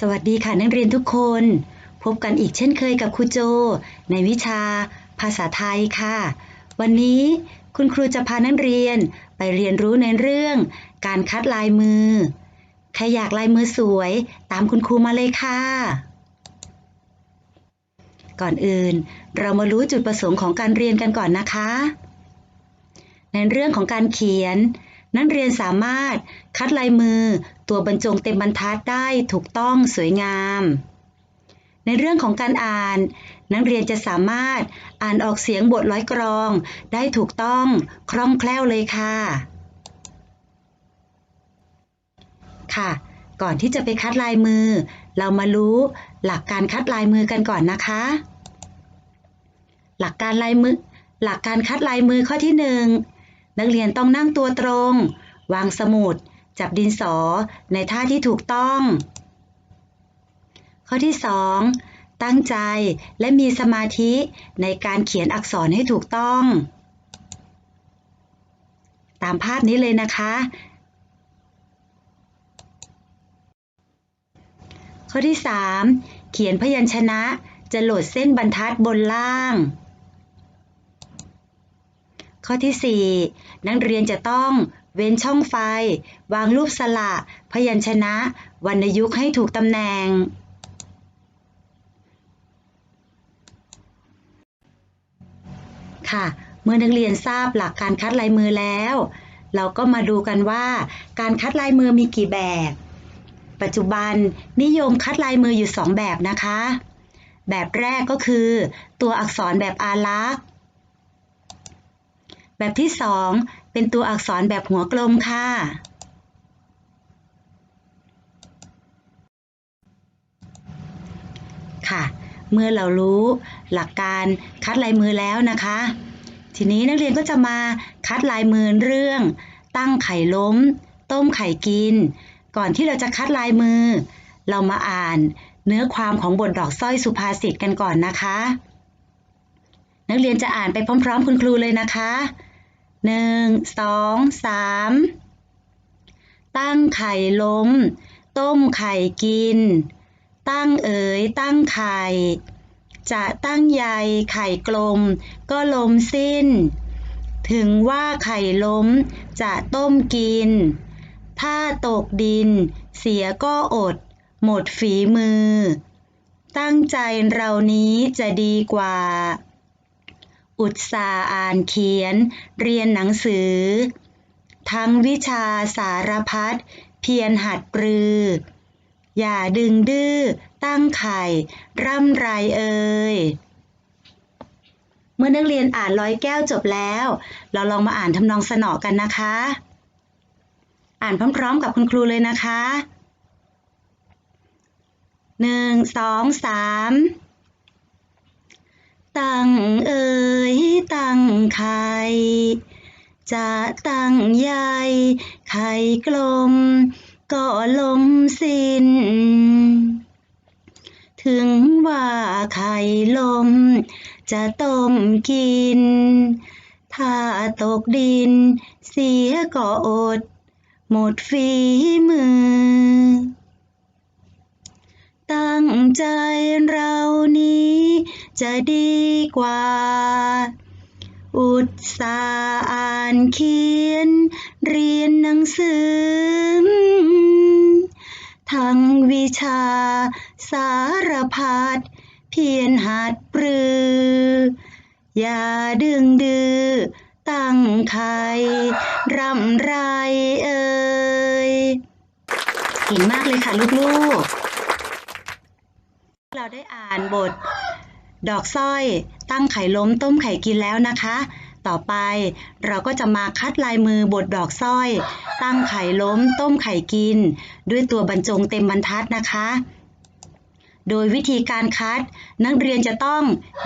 สวัสดีค่ะนักเรียนทุกคน พบกันอีกเช่นเคยกับครูโจ ในวิชา ภาษาไทยค่ะ วันนี้คุณครูจะพานักเรียนไปเรียนรู้ในเรื่อง การคัดลายมือ ใครอยากลายมือสวยตามคุณครูมาเลยค่ะ ก่อนอื่น เรามารู้จุดประสงค์ของการเรียนกันก่อนนะคะ ในเรื่องของการเขียน นักเรียนสามารถคัดลายมือตัวบรรจงเต็มบรรทัดได้ถูกต้องสวยงาม ในเรื่องของการอ่าน นักเรียนจะสามารถอ่านออกเสียงบทร้อยกรอง ได้ถูกต้องคล่องแคล่วเลยค่ะ ค่ะ ก่อนที่จะไปคัดลายมือ เรามารู้หลักการคัดลายมือกันก่อนนะคะ หลักการลายมือหลักการคัดลายมือข้อที่ห นักเรียนต้องนั่งตัวตรง วางสมุด จับดินสอในท่าที่ถูกต้อง ข้อที่ 2. ตั้งใจและมีสมาธิในการเขียนอักษรให้ถูกต้อง ตามภาพนี้เลยนะคะ ข้อที่ 3. เขียนพยัญชนะจะโหลดเส้นบรรทัดบนล่าง ข้อที่ 4 นักเรียนจะต้องเว้นช่องไฟ วางรูปสระพยัญชนะ วรรณยุกต์ให้ถูกตำแหน่ง ค่ะ เมื่อนักเรียนทราบหลักการคัดลายมือแล้ว เราก็มาดูกันว่า การคัดลายมือมีกี่แบบ ปัจจุบันนิยมคัดลายมืออยู่สองแบบนะคะ แบบแรกก็คือ ตัวอักษรแบบอารักษ์ แบบที่สองเป็นตัวอักษรแบบหัวกลมค่ะ ค่ะ เมื่อเรารู้หลักการคัดลายมือแล้วนะคะ ทีนี้นักเรียนก็จะมาคัดลายมือเรื่อง ตั้งไข่ล้ม ต้มไข่กิน ก่อนที่เราจะคัดลายมือ เรามาอ่านเนื้อความของบทดอกสร้อยสุภาษิตกันก่อนนะคะ นักเรียนจะอ่านไปพร้อม ๆ คุณครูเลยนะคะ หนึ่งสองสามตั้งไข่ล้ม ต้มไข่กิน ตั้งเอ๋ยตั้งไข่ จะตั้งใยไข่กลม ก็ลมสิ้น ถึงว่าไข่ล้ม จะต้มกิน ถ้าตกดิน เสียก็อด หมดฝีมือ ตั้งใจเรานี้จะดีกว่า อุตสาอ่านเขียน เรียนหนังสือ ทั้งวิชาสารพัดเพียรหัดปรือ อย่าดึงดื้อ ตั้งไข่ ร่ำไรเอ่ยเมื่อนักเรียนอ่านร้อยแก้วจบแล้ว เราลองมาอ่านทำนองสนอกันนะคะ อ่านพร้อมๆกับคุณครูเลยนะคะหนึ่งสองสาม ตั้งเอ่ยตั้งไข่จะตั้งใยไข่กลมก็ลมสิ้น ถึงว่าไข่ลม จะต้มกิน ถ้าตกดิน เสียก็อด หมดฝีมือ ตั้งใจเรานี้ จะดีกว่า อุตสาอ่านเขียน เรียนหนังสือ ทั้งวิชาสารพัดเพียรหัดปรือ อย่าดึงดื้อตั้งใครร่ำไรเอ่ยเก่งมากเลยค่ะลูกๆ เราได้อ่านบท ดอกสร้อย ตั้งไข่ล้มต้มไข่กินแล้วนะคะ ต่อไปเราก็จะมาคัดลายมือบทดอกสร้อย ตั้งไข่ล้มต้มไข่กิน ด้วยตัวบรรจงเต็มบรรทัดนะคะ โดยวิธีการคัด นักเรียนจะต้อง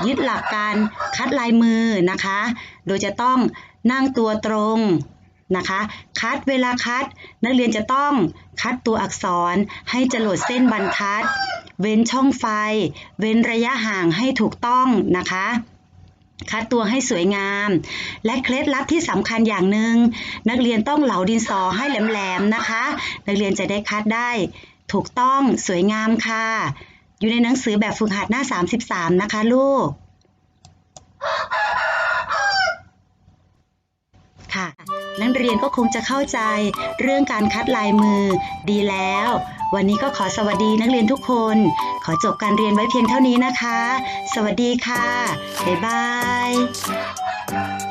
ยึดหลักการคัดลายมือนะคะ โดยจะต้องนั่งตัวตรงนะคะ คัดเวลาคัด นักเรียนจะต้องคัดตัวอักษรให้จรดเส้นบรรทัด เว้นช่องไฟ เว้นระยะห่างให้ถูกต้องนะคะคัดตัวให้สวยงาม และเคล็ดลับที่สำคัญอย่างหนึ่งนักเรียนต้องเหลาดินสอให้แหลมๆนะคะ นักเรียนจะได้คัดได้ ถูกต้องสวยงามค่ะ อยู่ในหนังสือแบบฝึกหัดหน้า 33 นะคะลูก ค่ะ นักเรียนก็คงจะเข้าใจเรื่องการคัดลายมือ ดีแล้ว วันนี้ก็ขอสวัสดีนักเรียนทุกคน ขอจบการเรียนไว้เพียงเท่านี้นะคะ สวัสดีค่ะ บ๊ายบาย